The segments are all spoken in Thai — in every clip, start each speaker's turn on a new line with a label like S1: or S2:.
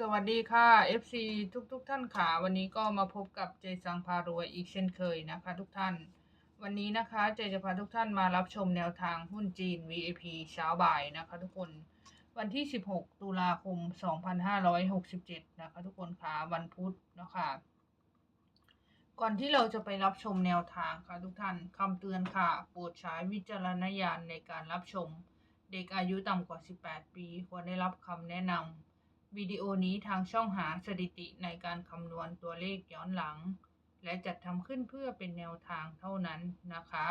S1: สวัสดีค่ะ FC ทุกทุกๆท่านค่ะวันนี้ก็มาพบกับเจสังพารวยอีกเช่นเคยนะคะ ทุกท่าน วันนี้นะคะเจจะพาทุกท่านมารับชมแนวทางหุ้นจีน VIP เช้าบ่ายนะคะ ทุกคนวันที่ 16 ตุลาคม 2567 นะคะ ทุกคนค่ะวันพุธนะคะก่อนที่เราจะไปรับชมแนวทางค่ะทุกท่านคำเตือนค่ะโปรดใช้วิจารณญาณในการรับชม เด็กอายุต่ำกว่า 18 ปี ควรได้รับคำแนะนำ วิดีโอนี้ทางช่องหาสถิติในการคำนวณตัวเลขย้อนหลัง และจัดทำขึ้นเพื่อเป็นแนวทางเท่านั้นนะคะ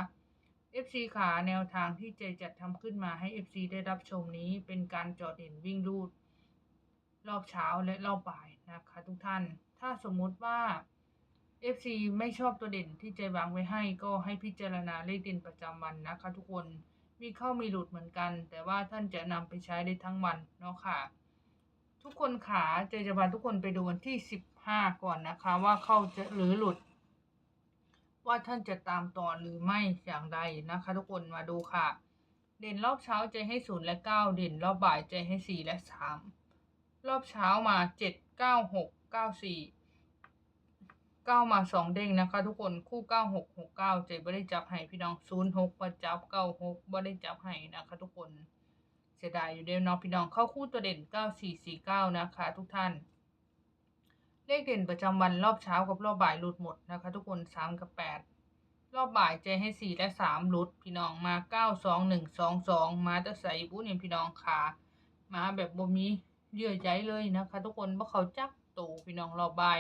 S1: FC ขาแนวทางที่เจจัดทำขึ้นมาให้ FC ได้รับชมนี้เป็นการจอดเด่นวิ่งรูด รอบเช้าและรอบบ่ายนะคะทุกท่าน ถ้าสมมติว่า FC ไม่ชอบตัวเด่นที่เจวางไว้ให้ก็ให้พิจารณาเลขเด่นประจำวันนะคะ ทุกคนมีเข้ามีหลุดเหมือนกัน แต่ว่าท่านจะนำไปใช้ได้ทั้งวันเนาะค่ะ ทุกคนขาเจจะพาทุกคนไปดูวันที่สิบห้าก่อนนะคะ ว่าเขาจะหรือหลุด ว่าท่านจะตามต่อหรือไม่อย่างไรนะคะ ทุกคนมาดูค่ะ เด่นรอบเช้าเจให้ศูนย์และเก้าเด่นรอบบ่ายเจให้สี่และสามรอบเช้ามาเจ็ดเก้าหกเก้าสี่เก้ามาสองเด้งนะคะ ทุกคนคู่เก้าหกหกเก้าเจไม่ได้จับให้พี่น้องศูนย์หกประจับเก้าหกไม่ได้จับให้นะคะ ทุกคน เสียดายอยู่เดียวเนาะพี่น้องเข้าคู่ตัวเด่น 9449 นะคะ ทุกท่าน เลขเด่นประจำวันรอบเช้ากับรอบบ่ายหลุดหมดนะคะ ทุกคน 3 กับ 8 รอบบ่ายใจให้ 4 และ 3 หลุดพี่น้องมา 9 2 1 2 2 มาตะใส่บุ้เนี่ยพี่น้องขามาแบบบ่มีเยื่อใยเลยนะคะ ทุกคนว่าะเขาจักโตพี่น้องรอบบ่าย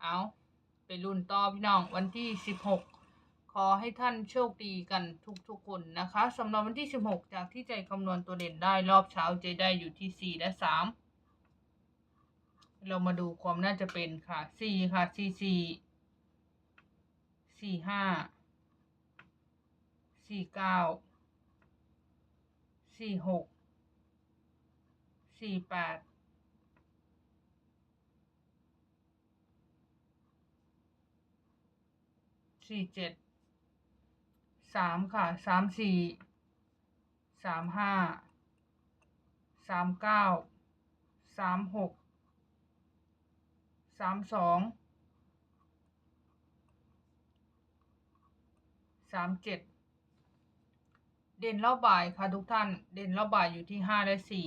S1: เอาไปรุ่นต่อพี่น้องวันที่ 16 ขอให้ท่านโชคดีกันทุกๆคนนะคะสำหรับวันที่ 16 จากที่ใจคำนวณตัวเด่นได้รอบเช้าเจได้อยู่ที่ 4 และ 3 เรามาดูความน่าจะเป็นค่ะ 4 ค่ะ 4 4 4 5 4 9 4 6 4 8สี่เจ็ด สามค่ะสามสี่สามห้าสามเก้าสามหกสามสองสามเจ็ดเด่นรอบบ่ายค่ะทุกท่าน เด่นรอบบ่ายอยู่ที่ห้าและสี่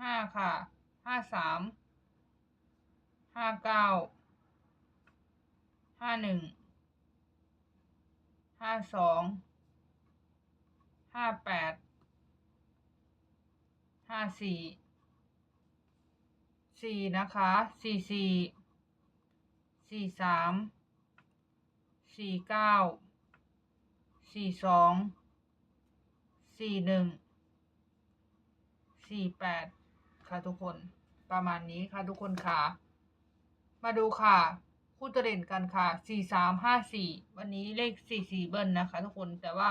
S1: ห้าค่ะห้าสามห้าเก้าห้าหนึ่ง ห้าสอง ห้าแปด ห้าสี่ สี่นะคะ สี่สี่ สี่สาม สี่เก้า สี่สอง สี่หนึ่ง สี่แปดค่ะทุกคน ประมาณนี้ค่ะทุกคนค่ะ มาดูค่ะ คู่ตเด่นกันค่ะสี่สามห้าสี่วันนี้เลขสี่สี่เบิ้ลนะคะ ทุกคนแต่ว่า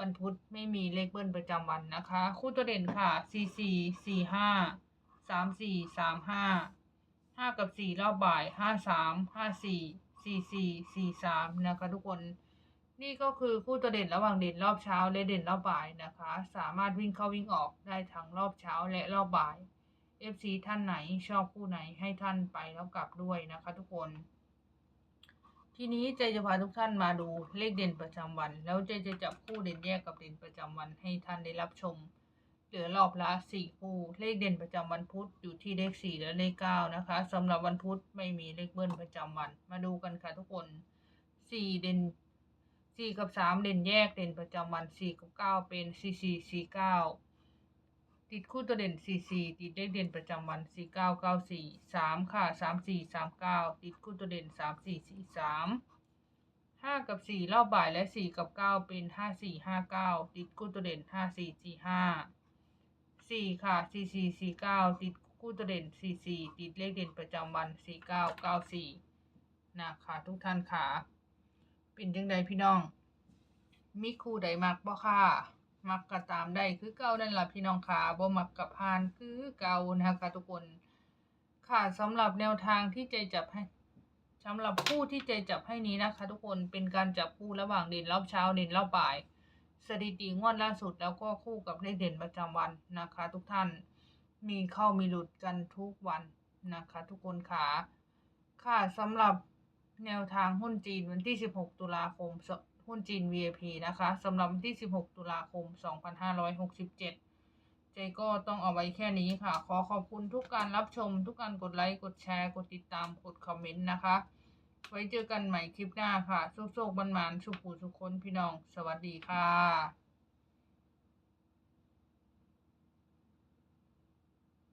S1: วันพุธไม่มีเลขเบิ้ลประจำวันนะคะ คู่ตัวเด่นค่ะสี่สี่สี่ห้าสามสี่สามห้าห้ากับสี่รอบบ่ายห้าสามห้าสี่สี่สี่สี่สามนะคะ ทุกคนนี่ก็คือคู่ตัวเด่นระหว่างเด่นรอบเช้าและเด่นรอบบ่ายนะคะ สามารถวิ่งเข้าวิ่งออกได้ทั้งรอบเช้าและรอบบ่าย FC ท่านไหนชอบคู่ไหนให้ท่านไปแล้วกลับด้วยนะคะทุกคน ทีนี้เจจะพาทุกท่านมาดูเลขเด่นประจำวัน แล้วเจจะจับคู่เด่นแยกกับเด่นประจำวันให้ท่านได้รับชม เหลือรอบละสี่คู่ เลขเด่นประจำวันพุธอยู่ที่เลขสี่และเลขเก้านะคะสำหรับวันพุธไม่มีเลขเบิ้ลประจำวัน มาดูกันค่ะทุกคนสี่เด่นสี่กับสามเด่นแยกเด่นประจำวันสี่กับเก้าเป็นสี่สี่สี่เก้า ติดคู่ตัวเด่น 44 ติดเลขเด่นประจำวัน 4994 3 ค่ะ 34 39 ติดคู่ตัวเด่น 3443 5 กับ 4 รอบบ่ายและ 4 กับ 9 เป็น 5459 ติดคู่ตัวเด่น 5445 4 ค่ะ 4449 ติดคู่ตัวเด่น 44 ติดเลขเด่นประจำวัน 4994 นะคะทุกท่านค่ะ เป็นจังใดพี่น้อง มีคู่ใดมักบ่ค่ะ มักก็ตามได้คือเก่านั่นล่ะพี่น้องค่ะบ่มักกับพานคือเก่านะคะทุกคนค่ะสำหรับแนวทางที่ใจจับให้สำหรับผู้ที่ใจจับให้นี้นะคะ ทุกคนเป็นการจับคู่ระหว่างเด่นรอบเช้าเด่นรอบบ่าย สถิติงวดล่าสุดแล้วก็คู่กับเลขเด่นประจำวันนะคะ ทุกท่านมีเข้ามีหลุดกันทุกวันนะคะ ทุกคนค่ะค่ะสำหรับแนวทางหุ้นจีนวันที่ 16 ตุลาคม หุ้นจีน VIP นะคะสำหรับวันที่ 16 ตุลาคม 2567 เจก็ต้องเอาไว้แค่นี้ค่ะ ขอขอบคุณทุกการรับชม ทุกการกดไลค์ กดแชร์ กดติดตาม กดคอมเมนต์นะคะ ไว้เจอกันใหม่คลิปหน้าค่ะ โชคๆมันๆสุขูสุขคนพี่น้อง สวัสดีค่ะ